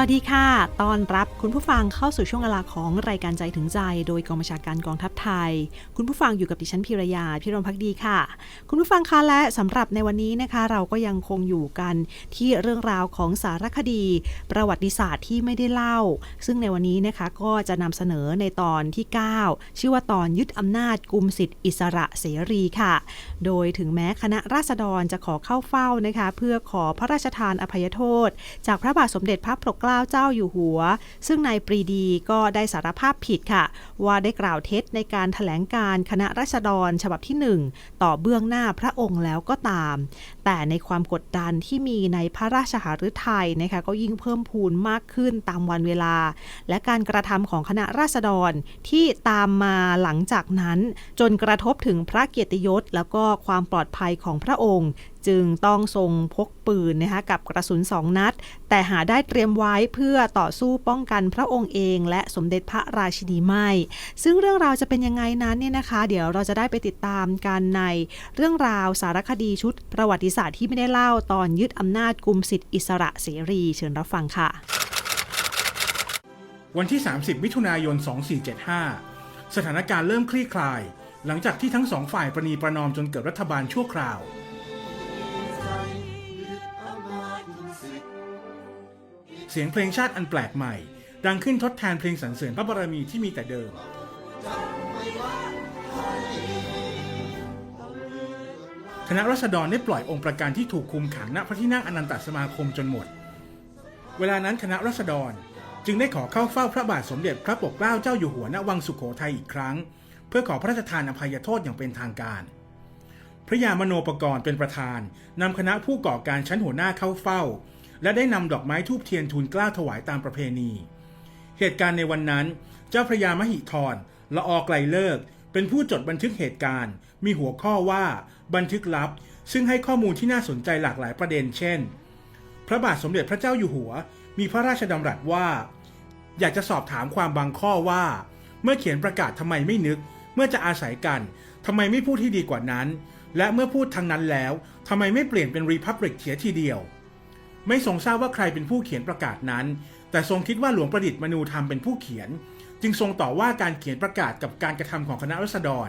วัสดีค่ะต้อนรับคุณผู้ฟังเข้าสู่ช่วงเวลาของรายการใจถึงใจ โดยกองบัญชาการกองทัพไทย คุณผู้ฟังอยู่กับดิฉันพิรยาพิรมพักดีค่ะ คุณผู้ฟังคะและสำหรับในวันนี้นะคะ เราก็ยังคงอยู่กันที่เรื่องราวของสารคดี ประวัติศาสตร์ที่ไม่ได้เล่า ซึ่งในวันนี้นะคะก็จะนำเสนอในตอนที่ 9 ชื่อว่าตอนยึดอำนาจกลุ่มสิทธิอิสระเสรีค่ะ โดยถึงแม้คณะราษฎรจะขอเข้าเฝ้านะคะ เพื่อขอพระราชทานอภัยโทษ จากพระบาทสมเด็จพระปกเกล้า้าเจ้าอยู่หัว ซึ่งนายปรีดีก็ได้สารภาพผิดค่ะ ว่าได้กล่าวเท็จในการถแถลงการคณะราษฎรฉบับที่ 1 ต่อเบื้องหน้าพระองค์แล้วก็ตาม แต่ในความกดดันที่มีในพระราชหฤทัยนะคะก็ยิ่งเพิ่มพูนมากขึ้นตามวันเวลา และการกระทำของคณะราษฎรที่ตามมาหลังจากนั้น จนกระทบถึงพระเกียรติยศแล้วก็ความปลอดภัยของพระองค์ จึงต้องทรงพกปืนนะคะกับกระสุนสองนัด แต่หาได้เตรียมไว้เพื่อต่อสู้ป้องกันพระองค์เอง และสมเด็จพระราชินีไม่ ซึ่งเรื่องราวจะเป็นยังไงนั้นเนี่ยนะคะ เดี๋ยวเราจะได้ไปติดตามกันในเรื่องราวสารคดีชุดประวัติศาสตร์ที่ไม่ได้เล่าตอนยึดอำนาจกลุ่มสิทธิอิสระเสรีเชิญรับฟังค่ะ วันที่ 30 มิถุนายน 2475 สถานการณ์เริ่มคลี่คลาย หลังจากที่ทั้งสองฝ่ายประนีประนอมจนเกิดรัฐบาลชั่วคราว เสียงเพลงชาติอันแปลกใหม่ ดังขึ้นทดแทนเพลงสรรเสริญพระบารมีที่มีแต่เดิม คณะรัษฎรได้ปล่อยองค์ประกันที่ถูกคุมขังณพระที่นั่งอนันตสมาคมจนหมด เวลานั้นคณะรัษฎรจึงได้ขอเข้าเฝ้าพระบาทสมเด็จพระปกเกล้าเจ้าอยู่หัวณวังสุขโขทัยอีกครั้ง เพื่อขอพระราชทานอภัยโทษอย่างเป็นทางการ พระยามโนปกรณ์เป็นประธานนำคณะผู้ก่อการชั้นหัวหน้าเข้าเฝ้า และได้นำดอกไม้ทูบเทียนทูลกล้าถวายตามประเพณี เหตุการณ์ในวันนั้น เจ้าพระยามหิธรละออไกลเลิก เป็นผู้จดบันทึกเหตุการณ์ มีหัวข้อว่าบันทึกลับ ซึ่งให้ข้อมูลที่น่าสนใจหลากหลายประเด็น เช่น พระบาทสมเด็จพระเจ้าอยู่หัว มีพระราชดำรัสว่า อยากจะสอบถามความบางข้อว่า เมื่อเขียนประกาศทำไมไม่นึก เมื่อจะอาศัยกันทำไมไม่พูดที่ดีกว่านั้น และเมื่อพูดทางนั้นแล้วทำไมไม่เปลี่ยนเป็นรีพับลิกเสียทีเดียว ไม่ทรงทราบว่าใครเป็นผู้เขียนประกาศนั้น แต่ทรงคิดว่าหลวงประดิษฐ์มนูธรรมเป็นผู้เขียน จึงทรงต่อว่าการเขียนประกาศกับการกระทำของคณะรัษฎร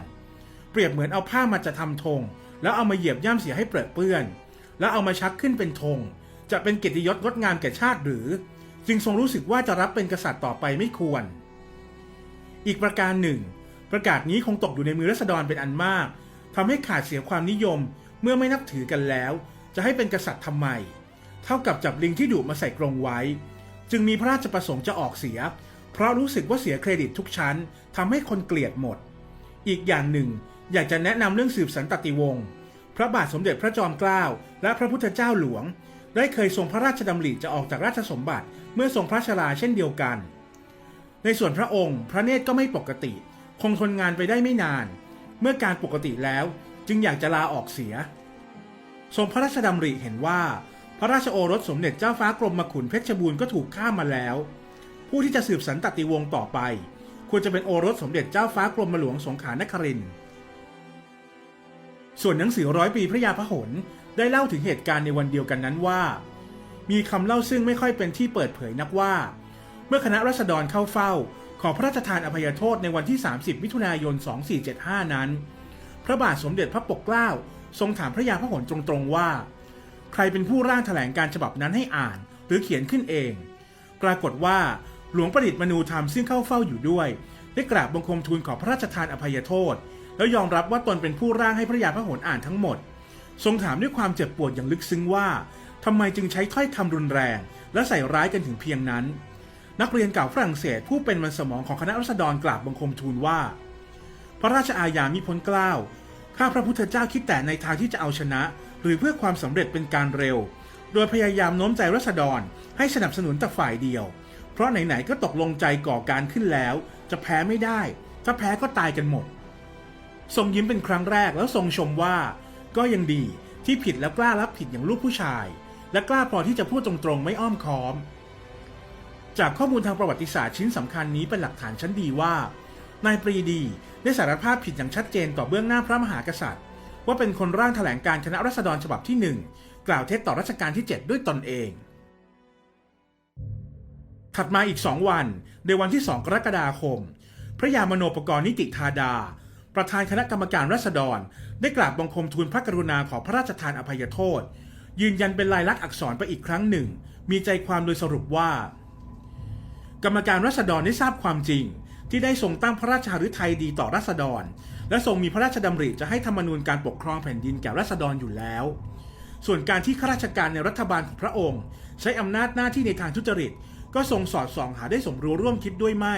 เปรียบเหมือนเอาผ้ามาจะทำธงแล้วเอามาเหยียบย่ำเสียให้เปรอะเปื้อน แล้วเอามาชักขึ้นเป็นธงจะเป็นเกียรติยศงดงามแก่ชาติหรือ จึงทรงรู้สึกว่าจะรับเป็นกษัตริย์ต่อไปไม่ควร อีกประการหนึ่ง ประกาศนี้คงตกอยู่ในมือรัษฎรเป็นอันมากทำให้ขาดเสียความนิยมเมื่อไม่นับถือกันแล้ว จะให้เป็นกษัตริย์ทำไม เท่ากับจับลิงที่ดุมาใส่กรงไว้ จึงมีพระราชประสงค์จะออกเสีย เพราะรู้สึกว่าเสียเครดิตทุกชั้นทำให้คนเกลียดหมด อีกอย่างหนึ่ง อยากจะแนะนำเรื่องสืบสันตติวงศ์พระบาทสมเด็จพระจอมเกล้าและพระพุทธเจ้าหลวง ได้เคยทรงพระราชดำริจะออกจากราชสมบัติเมื่อทรงพระชราเช่นเดียวกัน ในส่วนพระองค์ พระเนตรก็ไม่ปกติ คงทนงานไปได้ไม่นาน เมื่อการปกติแล้วจึงอยากจะลาออกเสีย ทรงพระราชดำริเห็นว่า พระราชโอรสสมเด็จเจ้าฟ้ากรมขุนเพชรบูรณ์ก็ถูกฆ่ามาแล้ว ผู้ที่จะสืบสันตติวงศ์ต่อไป ควรจะเป็นโอรสสมเด็จเจ้าฟ้ากรมหลวงสงขลานครินทร์ส่วนหนังสือร้อยปีพระยาพหลได้เล่าถึงเหตุการณ์ในวันเดียวกันนั้นว่า มีคำเล่าซึ่งไม่ค่อยเป็นที่เปิดเผยนักว่า เมื่อคณะรัษฎรเข้าเฝ้า ขอพระราชทานอภัยโทษในวันที่ 30 มิถุนายน 2475 นั้น พระบาทสมเด็จพระปกเกล้า ทรงถามพระยาพหลตรงๆว่า ใครเป็นผู้ร่างแถลงการฉบับนั้นให้อ่าน หรือเขียนขึ้นเอง ปรากฏว่าหลวงประดิษฐ์มนูธรรมซึ่งเข้าเฝ้าอยู่ด้วย ได้กราบบังคมทูลขอพระราชทานอภัยโทษ แล้วยอมรับว่าตนเป็นผู้ร่างให้พระยาพระโหลอ่านทั้งหมด ทรงถามด้วยความเจ็บปวดอย่างลึกซึ้งว่าทำไมจึงใช้ถ้อยคำรุนแรง และใส่ร้ายกันถึงเพียงนั้น นักเรียนเก่าฝรั่งเศสผู้เป็นมันสมองของคณะรัษฎรกราบบังคมทูลว่า พระราชอาญามิพ้นเกล้าข้าพระพุทธเจ้าคิดแต่ในทางที่จะเอาชนะ หรือเพื่อความสำเร็จเป็นการเร็ว โดยพยายามโน้มใจรัษฎรให้สนับสนุนแต่ฝ่ายเดียว เพราะไหนๆก็ตกลงใจก่อการขึ้นแล้ว จะแพ้ไม่ได้ ถ้าแพ้ก็ตายกันหมด ทรงยิ้มเป็นครั้งแรกแล้วทรงชมว่า ก็ยังดีที่ผิดแล้วกล้ารับผิดอย่างลูกผู้ชาย และกล้าพอที่จะพูดตรงๆไม่อ้อมค้อม จากข้อมูลทางประวัติศาสตร์ชิ้นสำคัญนี้เป็นหลักฐานชั้นดีว่านายปรีดีได้สารภาพผิดอย่างชัดเจนต่อเบื้องหน้าพระมหากษัตริย์ ว่าเป็นคนร่างแถลงการคณะรัษฎรฉบับที่หนึ่งกล่าวเท็จต่อรัชกาลที่ 7 ด้วยตนเอง ถัดมาอีกสองวัน ในวันที่ 2 กรกฎาคม พระยามโนปกรณ์นิติธาดา ประธานคณะกรรมการรัษฎร ได้กราบบังคมทูลพระกรุณาขอพระราชทานอภัยโทษ ยืนยันเป็นลายลักษณ์อักษรไปอีกครั้งหนึ่ง มีใจความโดยสรุปว่า กรรมการรัษฎรได้ทราบความจริงที่ได้ทรงตั้งพระราชหฤทัยดีต่อรัษฎร และทรงมีพระราชดำริจะให้ธรรมนูญการปกครองแผ่นดินแก่รัษฎรอยู่แล้ว ส่วนการที่ข้าราชการในรัฐบาลของพระองค์ ใช้อำนาจหน้าที่ในทางทุจริต ก็ทรงสอดส่องหาได้สมรู้ร่วมคิดด้วยไม่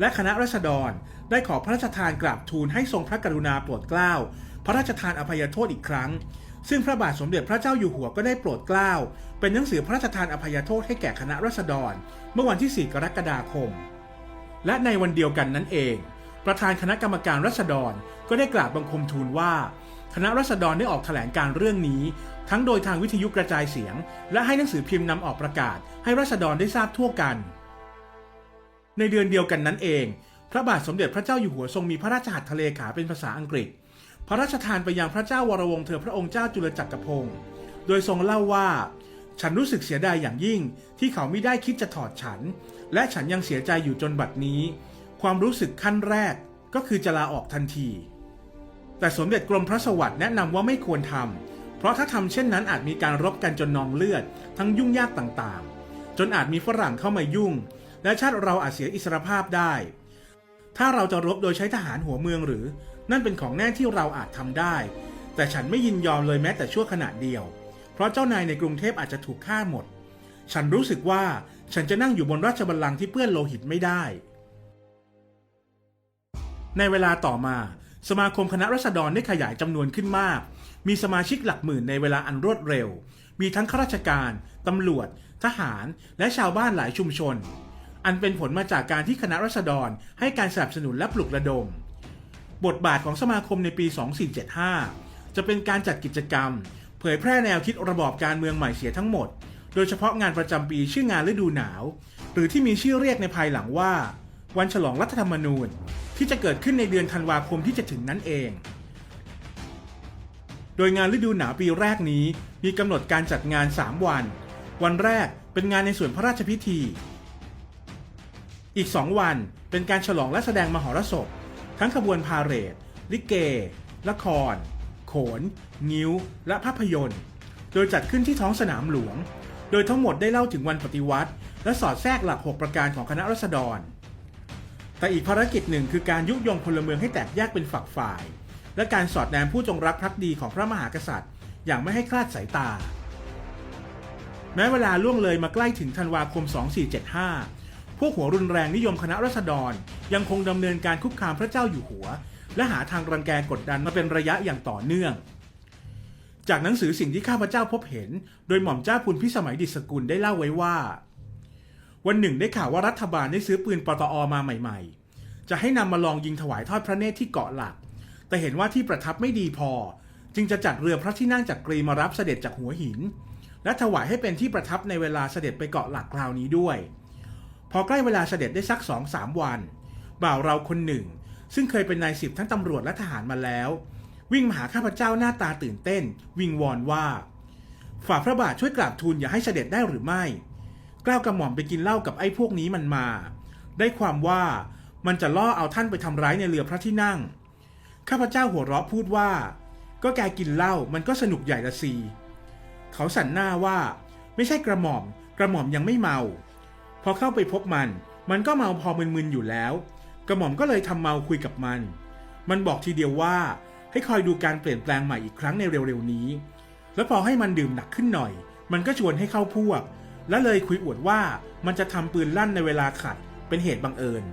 และคณะรัษฎรได้ขอพระราชทานกราบทูลให้ทรงพระกรุณาโปรดเกล้า พระราชทานอภัยโทษอีกครั้ง ซึ่งพระบาทสมเด็จพระเจ้าอยู่หัวก็ได้โปรดเกล้า เป็นหนังสือพระราชทานอภัยโทษให้แก่คณะรัษฎร เมื่อวันที่ 4 กรกฎาคม และในวันเดียวกันนั้นเอง ประธานคณะกรรมการรัษฎรก็ได้กราบบังคมทูลว่า คณะรัษฎรได้ออกแถลงการเรื่องนี้ ทั้งโดยทางวิทยุกระจายเสียง และให้หนังสือพิมพ์นำออกประกาศ ให้รัษฎรได้ทราบทั่วกัน ในเดือนเดียวกันนั้นเอง พระบาทสมเด็จพระเจ้าอยู่หัวทรงมีพระราชหัตถเลขาเป็นภาษาอังกฤษ พระราชทานไปยังพระเจ้าวรวงศ์เธอพระองค์เจ้าจุลจักรพงศ์โดยทรงเล่าว่า ฉันรู้สึกเสียดายอย่างยิ่งที่เขาไม่ได้คิดจะถอดฉัน และฉันยังเสียใจอยู่จนบัดนี้ ความรู้สึกขั้นแรกก็คือจะลาออกทันที แต่สมเด็จกรมพระสวัสดิ์แนะนำว่าไม่ควรทำเพราะถ้าทำเช่นนั้นอาจมีการรบกันจนนองเลือด ทั้งยุ่งยากต่างๆ จนอาจมีฝรั่งเข้ามายุ่ง และชาติเราอาจเสียอิสรภาพได้ ถ้าเราจะรบโดยใช้ทหารหัวเมืองหรือ นั่นเป็นของแน่ที่เราอาจทำได้ แต่ฉันไม่ยินยอมเลยแม้แต่ชั่วขณะเดียว เพราะเจ้านายในกรุงเทพอาจจะถูกฆ่าหมด ฉันรู้สึกว่าฉันจะนั่งอยู่บนราชบัลลังก์ที่เปื้อนโลหิตไม่ได้ ในเวลาต่อมา สมาคมคณะรัษฎรได้ขยายจำนวนขึ้นมาก มีสมาชิกหลักหมื่นในเวลาอันรวดเร็ว มีทั้งข้าราชการ ตำรวจ ทหาร และชาวบ้านหลายชุมชน อันเป็นผลมาจากการที่คณะรัษฎรให้การสนับสนุนและปลุกระดม บทบาทของสมาคมในปี 2475 จะเป็นการจัดกิจกรรม เผยแพร่แนวคิดระบอบการเมืองใหม่เสียทั้งหมด โดยเฉพาะงานประจำปีชื่องานฤดูหนาว หรือที่มีชื่อเรียกในภายหลังว่า วันฉลองรัฐธรรมนูญ ที่จะเกิดขึ้นในเดือนธันวาคมที่จะถึงนั่นเอง โดยงานฤดูหนาวปีแรกนี้มีกำหนดการจัดงาน 3 วัน วันแรกเป็นงานในส่วนพระราชพิธี อีก 2 วันเป็นการฉลองและแสดงมหรสพ ทั้งขบวนพาเหรด ลิเก ละคร โขน งิ้ว และภาพยนตร์ โดยจัดขึ้นที่ท้องสนามหลวง โดยทั้งหมดได้เล่าถึงวันปฏิวัติ และสอดแทรกหลัก 6 ประการของคณะรัษฎร แต่อีกภารกิจหนึ่งคือการยุยงพลเมืองให้แตกแยกเป็นฝักฝ่าย และการสอดแนมผู้จงรักภักดีของพระมหากษัตริย์ อย่างไม่ให้คลาดสายตา แม้เวลาล่วงเลยมาใกล้ถึงธันวาคม 2475 พวกหัวรุนแรงนิยมคณะรัษฎร ยังคงดำเนินการคุกคามพระเจ้าอยู่หัว และหาทางรังแกกดดันมาเป็นระยะอย่างต่อเนื่อง จากหนังสือสิ่งที่ข้าพเจ้าพบเห็น โดยหม่อมเจ้าคุณพิสมัยดิษกุลได้เล่าไว้ว่า วันหนึ่งได้ข่าวว่ารัฐบาลได้ซื้อปืนปตอมาใหม่ ๆ จะให้นำมาลองยิงถวายทอดพระเนตรที่เกาะหลัก แต่เห็นว่าที่ประทับไม่ดีพอ จึงจะจัดเรือพระที่นั่งจากกรีมารับเสด็จจากหัวหิน และถวายให้เป็นที่ประทับในเวลาเสด็จไปเกาะหลักคราวนี้ด้วย พอใกล้เวลาเสด็จได้สักสองสามวัน บ่าวเราคนหนึ่ง ซึ่งเคยเป็นนายสิบทั้งตำรวจและทหารมาแล้ว วิ่งมาหาข้าพเจ้าหน้าตาตื่นเต้น วิงวอนว่า ฝ่าพระบาทช่วยกราบทูลอย่าให้เสด็จได้หรือไม่ กล้าวกระหม่อมไปกินเหล้ากับไอ้พวกนี้มันมา ได้ความว่ามันจะล่อเอาท่านไปทำร้ายในเรือพระที่นั่ง ข้าพเจ้าหัวเราะพูดว่า ก็แกกินเหล้ามันก็สนุกใหญ่ละสีเขาสั่นหน้าว่า ไม่ใช่กระหม่อม กระหม่อมยังไม่เมา พอเข้าไปพบมัน มันก็เมาพอมึนๆอยู่แล้ว กระหม่อมก็เลยทำเมาคุยกับมัน มันบอกทีเดียวว่าให้คอยดูการเปลี่ยนแปลงใหม่อีกครั้งในเร็วๆนี้ แล้วพอให้มันดื่มหนักขึ้นหน่อย มันก็ชวนให้เข้าพวก และเลยคุยอวดว่ามันจะทำปืนลั่นในเวลาขัดเป็นเหตุบังเอิญ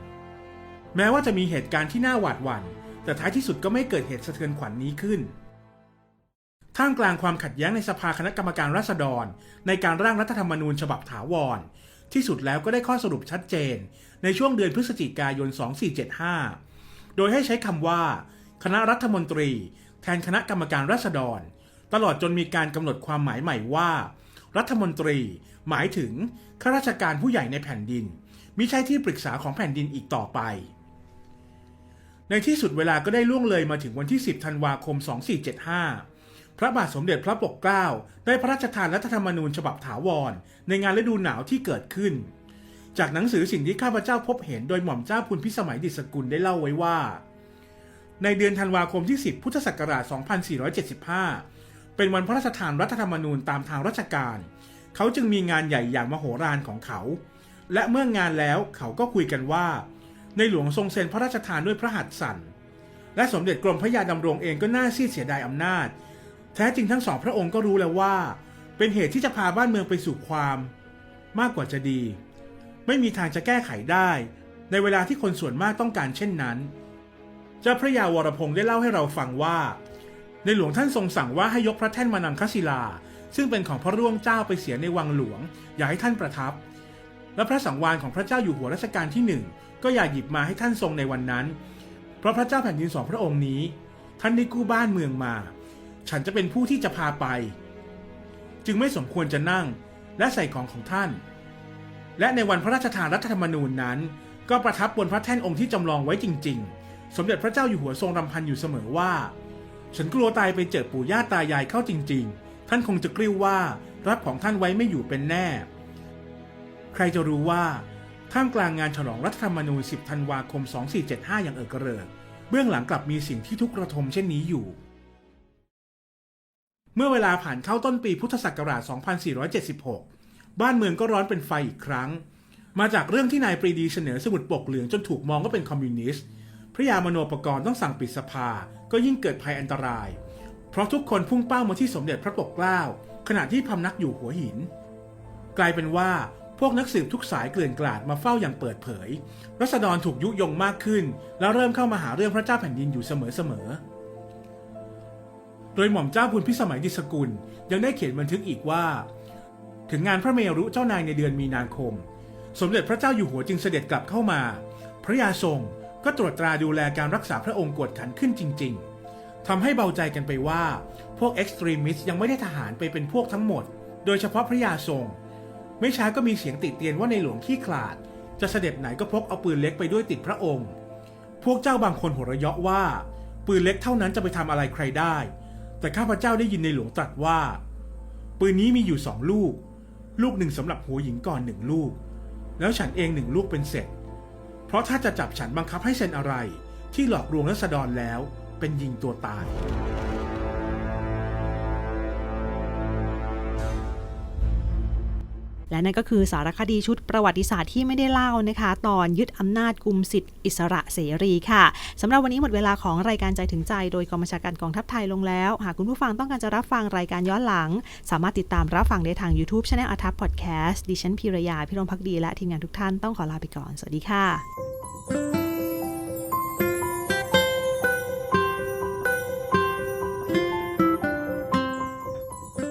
แม้ว่าจะมีเหตุการณ์ที่น่าหวาดหวัน่น แต่ท้ายที่สุดก็ไม่เกิดเหตุสะเทือนขวัญนนี้ขึ้น ท่ามกลางความขัดแย้งในสภาคณะกรรมการราษฎร ในการร่างรัฐธรรมนูญฉบับถาวร ที่สุดแล้วก็ได้ข้อสรุปชัดเจน ในช่วงเดือนพฤศจิกายน 2475 โดยให้ใช้คำว่า คณะรัฐมนตรี แทนคณะกรรมการราษฎร ตลอดจนมีการกำหนดความหมายใหม่ว่า รัฐมนตรี หมายถึงข้าราชการผู้ใหญ่ในแผ่นดินมิใช่ที่ปรึกษาของแผ่นดินอีกต่อไป ในที่สุดเวลาก็ได้ล่วงเลยมาถึงวันที่ 10 ธันวาคม 2475 พระบาทสมเด็จพระปกเกล้าได้พระราชทานรัฐธรรมนูญฉบับถาวร ในงานฤดูหนาวที่เกิดขึ้น จากหนังสือสิ่งที่ข้าพเจ้าพบเห็นโดยหม่อมเจ้าพุนพิสมัยดิษกุลได้เล่าไว้ว่า ในเดือนธันวาคมที่ 10 พุทธศักราช 2475 เป็นวันพระราชทานรัฐธรรมนูญตามทางราชการ เขาจึงมีงานใหญ่อย่างมโหฬารของเขา และเมื่องานแล้วเขาก็คุยกันว่า ในหลวงทรงเซ็นพระราชทานด้วยพระหัตถ์สั่น และสมเด็จกรมพระยาดำรงเองก็น่าซีดเสียดายอำนาจ แท้จริงทั้งสองพระองค์ก็รู้แล้วว่า เป็นเหตุที่จะพาบ้านเมืองไปสู่ความมากกว่าจะดี ไม่มีทางจะแก้ไขได้ ในเวลาที่คนส่วนมากต้องการเช่นนั้น เจ้าพระยาวรพงศ์ได้เล่าให้เราฟังว่า ในหลวงท่านทรงสั่งว่าให้ยกพระแท่นมานังคศิลา ซึ่งเป็นของพระร่วงเจ้าไปเสียในวังหลวง อย่าให้ท่านประทับ และพระสังวาลของพระเจ้าอยู่หัวรัชกาลที่หนึ่งก็อย่าหยิบมาให้ท่านทรงในวันนั้น เพราะพระเจ้าแผ่นดินสองพระองค์นี้ ท่านได้กู้บ้านเมืองมา ฉันจะเป็นผู้ที่จะพาไป จึงไม่สมควรจะนั่งและใส่ของของท่าน และในวันพระราชทานรัฐธรรมนูญนั้น ก็ประทับบนพระแท่นองค์ที่จำลองไว้จริง ๆ สมเด็จพระเจ้าอยู่หัวทรงรำพันอยู่เสมอว่า ฉันกลัวตายไปเจอปู่ย่าตายายเข้าจริง ๆ ท่านคงจะกริ้วว่ารับของท่านไว้ไม่อยู่เป็นแน่ ใครจะรู้ว่าท่ามกลางงานฉลองรัฐธรรมนูญ 10 ธันวาคม 2475 อย่างเอิกกระเริก เบื้องหลังกลับมีสิ่งที่ทุกระทมเช่นนี้อยู่ เมื่อเวลาผ่านเข้าต้นปีพุทธศักราช 2476 บ้านเมืองก็ร้อนเป็นไฟอีกครั้ง มาจากเรื่องที่นายปรีดีเสนอสมุดปกเหลืองจนถูกมองว่าเป็นคอมมิวนิสต์ พระยามโนปกรณ์ต้องสั่งปิดสภา ก็ยิ่งเกิดภัยอันตราย เพราะทุกคนพุ่งเป้ามาที่สมเด็จพระปกเกล้า ขณะที่พำนักอยู่หัวหิน กลายเป็นว่าพวกนักสืบทุกสายเกลื่อนกลาดมาเฝ้าอย่างเปิดเผย รัษฎรถูกยุยงมากขึ้น แล้วเริ่มเข้ามาหาเรื่องพระเจ้าแผ่นดินอยู่เสมอๆ โดยหม่อมเจ้าบุญพิสมัยดิสกุลยังได้เขียนบันทึกอีกว่า ถึงงานพระเมรุเจ้านายในเดือนมีนาคม สมเด็จพระเจ้าอยู่หัวจึงเสด็จกลับเข้ามา พระยาทรง ก็ตรวจตราดูแลการรักษาพระองค์กวดขันขึ้นจริง ๆทำให้เบาใจกันไปว่า พวกเอ็กซ์ตรีมิสยังไม่ได้ทหารไปเป็นพวกทั้งหมด โดยเฉพาะพระยาทรง ไม่ช้าก็มีเสียงติดเตียนว่าในหลวงขี้ขลาด จะเสด็จไหนก็พกเอาปืนเล็กไปด้วยติดพระองค์ พวกเจ้าบางคนหัวเราะเยาะว่า ปืนเล็กเท่านั้นจะไปทำอะไรใครได้ แต่ข้าพเจ้าได้ยินในหลวงตรัสว่า ปืนนี้มีอยู่สองลูก ลูกหนึ่งสำหรับหัวหญิงก่อนหนึ่งลูก แล้วฉันเองหนึ่งลูกเป็นเสร็จ เพราะถ้าจะจับฉันบังคับให้เซ็นอะไร ที่หลอกลวงรัษฎรแล้วเป็นยิงตัวตาย และนั่นก็คือสารคดีชุดประวัติศาสตร์ที่ไม่ได้เล่านะคะ ตอนยึดอำนาจกลุ่มสิทธิอิสระเสรีค่ะสำหรับวันนี้หมดเวลาของรายการใจถึงใจ โดยกองบัญชาการกองทัพไทยลงแล้ว หากคุณผู้ฟังต้องการจะรับฟังรายการย้อนหลัง สามารถติดตามรับฟังได้ทาง YouTube Channel อาทัพพอดแคสต์ดิฉันพิรยาพิรมพักดีและทีมงานทุกท่านต้องขอลาไปก่อน สวัสดีค่ะ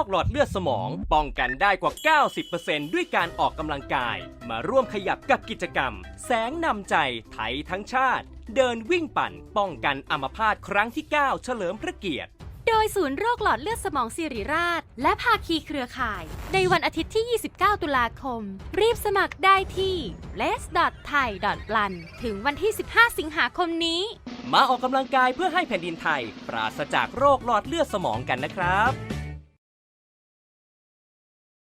โรคหลอดเลือดสมอง ป้องกันได้กว่า 90%ด้วยการออกกำลังกาย มาร่วมขยับกับกิจกรรม แสงนำใจไทยทั้งชาติ เดินวิ่งปั่น ป้องกันอัมพาตครั้งที่ 9 เฉลิมพระเกียรติ โดยศูนย์โรคหลอดเลือดสมองสิริราช และภาคีเครือข่าย ในวันอาทิตย์ที่ 29 ตุลาคม รีบสมัครได้ที่ l e s t h a i p l a n ถึงวันที่ 15 สิงหาคมนี้ มาออกกำลังกายเพื่อให้แผ่นดินไทย ปราศจากโรคหลอดเลือดสมองกันนะครับ